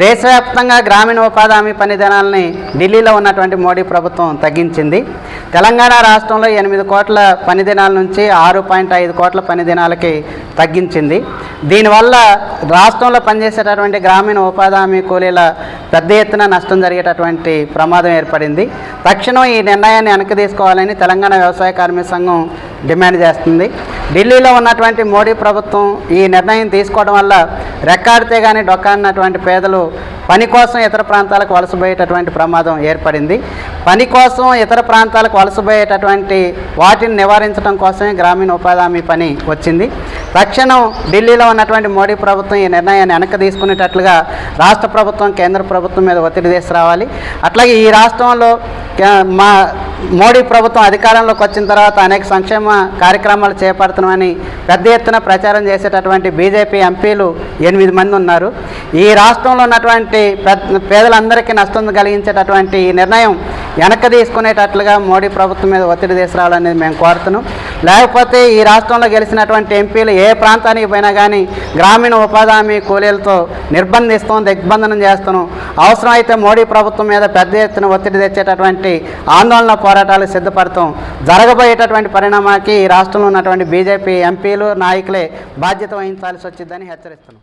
దేశవ్యాప్తంగా గ్రామీణ ఉపాధి హామీ పనిదినాలని ఢిల్లీలో ఉన్నటువంటి మోడీ ప్రభుత్వం తగ్గించింది. తెలంగాణ రాష్ట్రంలో ఎనిమిది కోట్ల పని దినాల నుంచి ఆరు పాయింట్ ఐదు కోట్ల పని దినాలకి తగ్గించింది. దీనివల్ల రాష్ట్రంలో పనిచేసేటటువంటి గ్రామీణ ఉపాధి హామీ కూలీల పెద్ద ఎత్తున నష్టం జరిగేటటువంటి ప్రమాదం ఏర్పడింది. తక్షణం ఈ నిర్ణయాన్ని వెనక్కి తీసుకోవాలని తెలంగాణ వ్యవసాయ కార్మిక సంఘం డిమాండ్ చేస్తుంది. ఢిల్లీలో ఉన్నటువంటి మోడీ ప్రభుత్వం ఈ నిర్ణయం తీసుకోవడం వల్ల రెక్కాడితే కానీ డొక్కాడినటువంటి పేదలు పని కోసం ఇతర ప్రాంతాలకు వలసపోయేటటువంటి ప్రమాదం ఏర్పడింది. పని కోసం ఇతర ప్రాంతాలకు వలసపోయేటటువంటి వాటిని నివారించడం కోసమే గ్రామీణ ఉపాధి హామీ పని వచ్చింది. తక్షణం ఢిల్లీలో ఉన్నటువంటి మోడీ ప్రభుత్వం ఈ నిర్ణయాన్ని వెనక్కి తీసుకునేటట్లుగా రాష్ట్ర ప్రభుత్వం కేంద్ర ప్రభుత్వం మీద ఒత్తిడి తీసుకురావాలి. అట్లాగే ఈ రాష్ట్రంలో మా మోడీ ప్రభుత్వం అధికారంలోకి వచ్చిన తర్వాత అనేక సంక్షేమ కార్యక్రమాలు చేపడుతున్నామని పెద్ద ఎత్తున ప్రచారం చేసేటటువంటి బీజేపీ ఎంపీలు ఎనిమిది మంది ఉన్నారు. ఈ రాష్ట్రంలో ఉన్నటువంటి పేదలందరికీ నష్టం కలిగించేటటువంటి ఈ నిర్ణయం వెనక తీసుకునేటట్లుగా మోడీ ప్రభుత్వం మీద ఒత్తిడి తీసుకురావాలనేది మేము కోరుతున్నాం. లేకపోతే ఈ రాష్ట్రంలో గెలిచినటువంటి ఎంపీలు ఏ ప్రాంతానికి పోయినా కానీ గ్రామీణ ఉపాధి హామీ కూలీలతో నిర్బంధిస్తాం దిగ్బంధనం చేస్తున్నాం. అవసరమైతే మోడీ ప్రభుత్వం మీద పెద్ద ఎత్తున ఒత్తిడి తెచ్చేటటువంటి ఆందోళన పోరాటాలు సిద్ధపడతాం. జరగబోయేటటువంటి పరిణామానికి ఈ రాష్ట్రంలో ఉన్నటువంటి బీజేపీ ఎంపీలు నాయకులే బాధ్యత వహించాల్సి వచ్చిందని హెచ్చరిస్తున్నాం.